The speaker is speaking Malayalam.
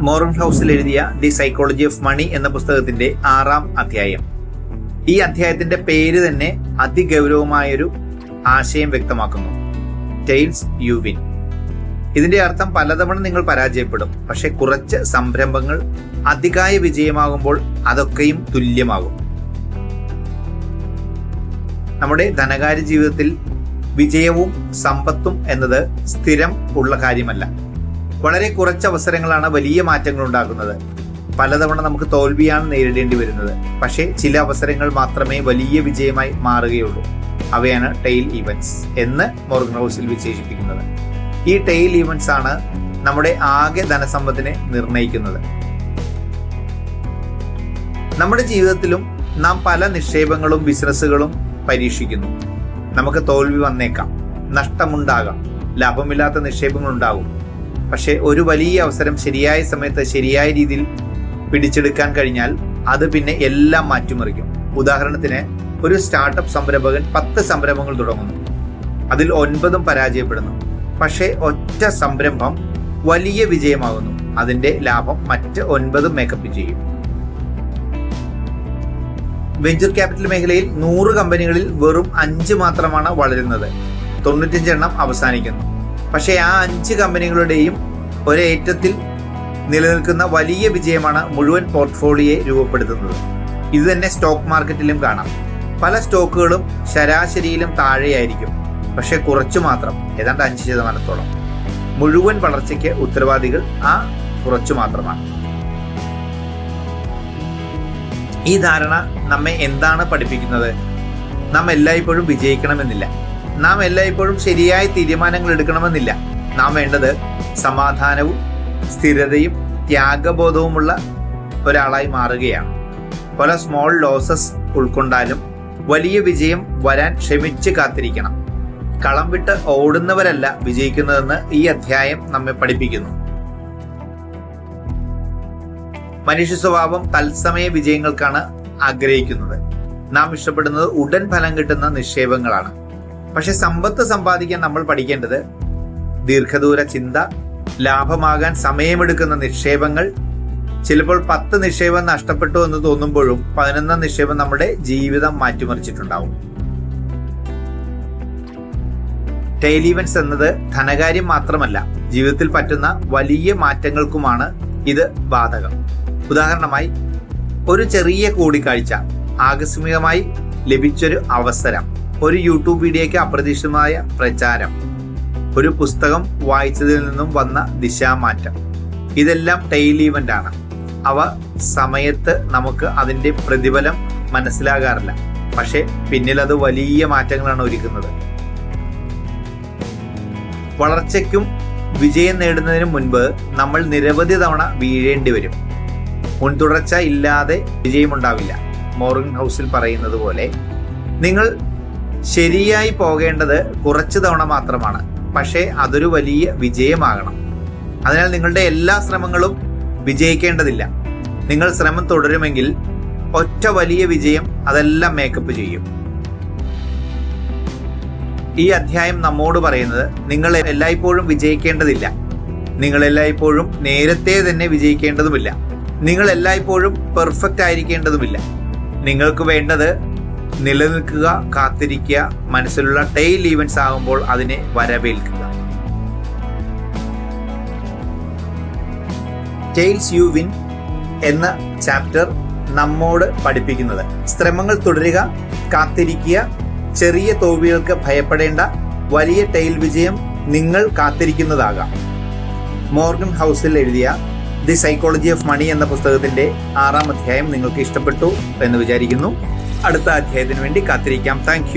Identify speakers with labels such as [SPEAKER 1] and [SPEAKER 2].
[SPEAKER 1] മോറൻ ഹൗസിൽ എഴുതിയ ദി സൈക്കോളജി ഓഫ് മണി എന്ന പുസ്തകത്തിന്റെ ആറാം അധ്യായം. ഈ അധ്യായത്തിന്റെ പേര് തന്നെ അതിഗൗരവമായൊരു ആശയം വ്യക്തമാക്കുന്നു. ടെയിൽസ് യു വിൻ ഇതിന്റെ അർത്ഥം പലതവണ നിങ്ങൾ പരാജയപ്പെടും. പക്ഷെ കുറച്ച് സംരംഭങ്ങൾ അധികായ വിജയമാകുമ്പോൾ അതൊക്കെയും തുല്യമാകും. നമ്മുടെ ധനകാര്യ ജീവിതത്തിൽ വിജയവും സമ്പത്തും എന്നത് സ്ഥിരം ഉള്ള കാര്യമല്ല. വളരെ കുറച്ച് അവസരങ്ങളാണ് വലിയ മാറ്റങ്ങൾ ഉണ്ടാക്കുന്നത് പലതവണ നമുക്ക് തോൽവിയാണ് നേരിടേണ്ടി വരുന്നത്. പക്ഷേ ചില അവസരങ്ങൾ മാത്രമേ വലിയ വിജയമായി മാറുകയുള്ളൂ. അവയാണ് ടെയിൽ ഈവൻസ് എന്ന് മോർഗൻ ഹൗസിൽ വിശേഷിപ്പിക്കുന്നത്. ഈ ടെയിൽ ഈവൻസ് ആണ് നമ്മുടെ ആകെ ധനസമ്പത്തിനെ നിർണയിക്കുന്നത്. നമ്മുടെ ജീവിതത്തിലും നാം പല നിക്ഷേപങ്ങളും ബിസിനസ്സുകളും പരീക്ഷിക്കുന്നു. നമുക്ക് തോൽവി വന്നേക്കാം. നഷ്ടമുണ്ടാകാം. ലാഭമില്ലാത്ത നിക്ഷേപങ്ങൾ ഉണ്ടാകും പക്ഷെ ഒരു വലിയ അവസരം ശരിയായ സമയത്ത് ശരിയായ രീതിയിൽ പിടിച്ചെടുക്കാൻ കഴിഞ്ഞാൽ അത് പിന്നെ എല്ലാം മാറ്റിമറിക്കും. ഉദാഹരണത്തിന് ഒരു സ്റ്റാർട്ടപ്പ് സംരംഭകൻ പത്ത് സംരംഭങ്ങൾ തുടങ്ങുന്നു. അതിൽ ഒൻപതും പരാജയപ്പെടുന്നു. പക്ഷേ ഒറ്റ സംരംഭം വലിയ വിജയമാകുന്നു. അതിന്റെ ലാഭം മറ്റ് ഒൻപതും മേക്കപ്പ് ചെയ്യും. വെഞ്ചർ ക്യാപിറ്റൽ മേഖലയിൽ നൂറ് കമ്പനികളിൽ വെറും അഞ്ച് മാത്രമാണ് വളരുന്നത്. തൊണ്ണൂറ്റഞ്ച് എണ്ണം അവസാനിക്കുന്നു. പക്ഷേ ആ അഞ്ച് കമ്പനികളുടെയും ഒരേറ്റത്തിൽ നിലനിൽക്കുന്ന വലിയ വിജയമാണ് മുഴുവൻ പോർട്ട്ഫോളിയോയെ രൂപപ്പെടുത്തുന്നത്. ഇത് തന്നെ സ്റ്റോക്ക് മാർക്കറ്റിലും കാണാം. പല സ്റ്റോക്കുകളും ശരാശരിയിലും താഴെയായിരിക്കും. പക്ഷേ കുറച്ചു മാത്രം ഏതാണ്ട് അഞ്ച് ശതമാനത്തോളം. മുഴുവൻ വളർച്ചയ്ക്ക് ഉത്തരവാദികൾ ആ കുറച്ചു മാത്രമാണ്. ഈ ധാരണ നമ്മെ എന്താണ് പഠിപ്പിക്കുന്നത്? നാം എല്ലായ്പ്പോഴും വിജയിക്കണമെന്നില്ല. നാം എല്ലായ്പ്പോഴും ശരിയായ തീരുമാനങ്ങൾ എടുക്കണമെന്നില്ല. നാം വേണ്ടത് സമാധാനവും സ്ഥിരതയും ത്യാഗബോധവുമുള്ള ഒരാളായി മാറുകയാണ്. പല സ്മോൾ ലോസസ് ഉൾക്കൊണ്ടാലും വലിയ വിജയം വരാൻ ക്ഷമിച്ച് കാത്തിരിക്കണം. കളം വിട്ട് ഓടുന്നവരല്ല വിജയിക്കുന്നതെന്ന് ഈ അധ്യായം നമ്മെ പഠിപ്പിക്കുന്നു. മനുഷ്യ സ്വഭാവം തത്സമയ വിജയങ്ങൾക്കാണ് ആഗ്രഹിക്കുന്നത്. നാം ഇഷ്ടപ്പെടുന്നത് ഉടൻ ഫലം കിട്ടുന്ന നിക്ഷേപങ്ങളാണ്. പക്ഷെ സമ്പത്ത് സമ്പാദിക്കാൻ നമ്മൾ പഠിക്കേണ്ടത് ദീർഘദൂര ചിന്ത ലാഭമാകാൻ സമയമെടുക്കുന്ന നിക്ഷേപങ്ങൾ. ചിലപ്പോൾ പത്ത് നിക്ഷേപം നഷ്ടപ്പെട്ടു എന്ന് തോന്നുമ്പോഴും പതിനൊന്നാം നിക്ഷേപം നമ്മുടെ ജീവിതം മാറ്റിമറിച്ചിട്ടുണ്ടാവും. ടെയിലീവൻസ് എന്നത് ധനകാര്യം മാത്രമല്ല ജീവിതത്തിൽ പറ്റുന്ന വലിയ മാറ്റങ്ങൾക്കുമാണ് ഇത് ബാധകം. ഉദാഹരണമായി ഒരു ചെറിയ കൂടിക്കാഴ്ച ആകസ്മികമായി ലഭിച്ചൊരു അവസരം. ഒരു യൂട്യൂബ് വീഡിയോയ്ക്ക് അപ്രതീക്ഷിതമായ പ്രചാരം. ഒരു പുസ്തകം വായിച്ചതിൽ നിന്നും വന്ന ദിശാമാറ്റം. ഇതെല്ലാം ടെയിൽ ഇവന്റ് ആണ്. അവ സമയത്ത് നമുക്ക് അതിന്റെ പ്രതിഫലം മനസ്സിലാകാറില്ല. പക്ഷെ പിന്നിൽ അത് വലിയ മാറ്റങ്ങളാണ് ഒരുക്കുന്നത്. വളർച്ചയ്ക്കും വിജയം നേടുന്നതിന് മുൻപ് നമ്മൾ നിരവധി തവണ വീഴേണ്ടി വരും. മുൻതുടർച്ച ഇല്ലാതെ വിജയമുണ്ടാവില്ല. മോർഗൻ ഹൗസിൽ പറയുന്നത് പോലെ നിങ്ങൾ ശരിയായി പോകേണ്ടത് കുറച്ച് തവണ മാത്രമാണ്. പക്ഷേ അതൊരു വലിയ വിജയമാകണം. അതിനാൽ നിങ്ങളുടെ എല്ലാ ശ്രമങ്ങളും വിജയിക്കേണ്ടതില്ല. നിങ്ങൾ ശ്രമം തുടരുമെങ്കിൽ ഒറ്റ വലിയ വിജയം അതെല്ലാം മേക്കപ്പ് ചെയ്യും. ഈ അധ്യായം നമ്മോട് പറയുന്നത് നിങ്ങൾ എല്ലായ്പ്പോഴും വിജയിക്കേണ്ടതില്ല. നിങ്ങൾ എല്ലായ്പ്പോഴും നേരത്തെ തന്നെ വിജയിക്കേണ്ടതുമില്ല. നിങ്ങൾ എല്ലായ്പ്പോഴും പെർഫെക്റ്റ് ആയിരിക്കേണ്ടതുമില്ല. നിങ്ങൾക്ക് വേണ്ടത് നിലനിൽക്കുക കാത്തിരിക്കുക മനസ്സിലുള്ള ടെയിൽ ഈവൻസ് ആകുമ്പോൾ അതിനെ വരവേൽക്കുക. ടെയിൽസ് യു വിൻ എന്ന ചാപ്റ്റർ നമ്മോട് പഠിപ്പിക്കുന്നത്. ശ്രമങ്ങൾ തുടരുക കാത്തിരിക്കുക ചെറിയ തോൽവികൾക്ക് ഭയപ്പെടേണ്ട വലിയ ടെയിൽ വിജയം നിങ്ങൾ കാത്തിരിക്കുന്നതാകാം. മോർഗൻ ഹൗസിൽ എഴുതിയ ദി സൈക്കോളജി ഓഫ് മണി എന്ന പുസ്തകത്തിന്റെ ആറാം അധ്യായം നിങ്ങൾക്ക് ഇഷ്ടപ്പെട്ടു എന്ന് വിചാരിക്കുന്നു. അടുത്ത അധ്യായത്തിന് വേണ്ടി കാത്തിരിക്കാം താങ്ക്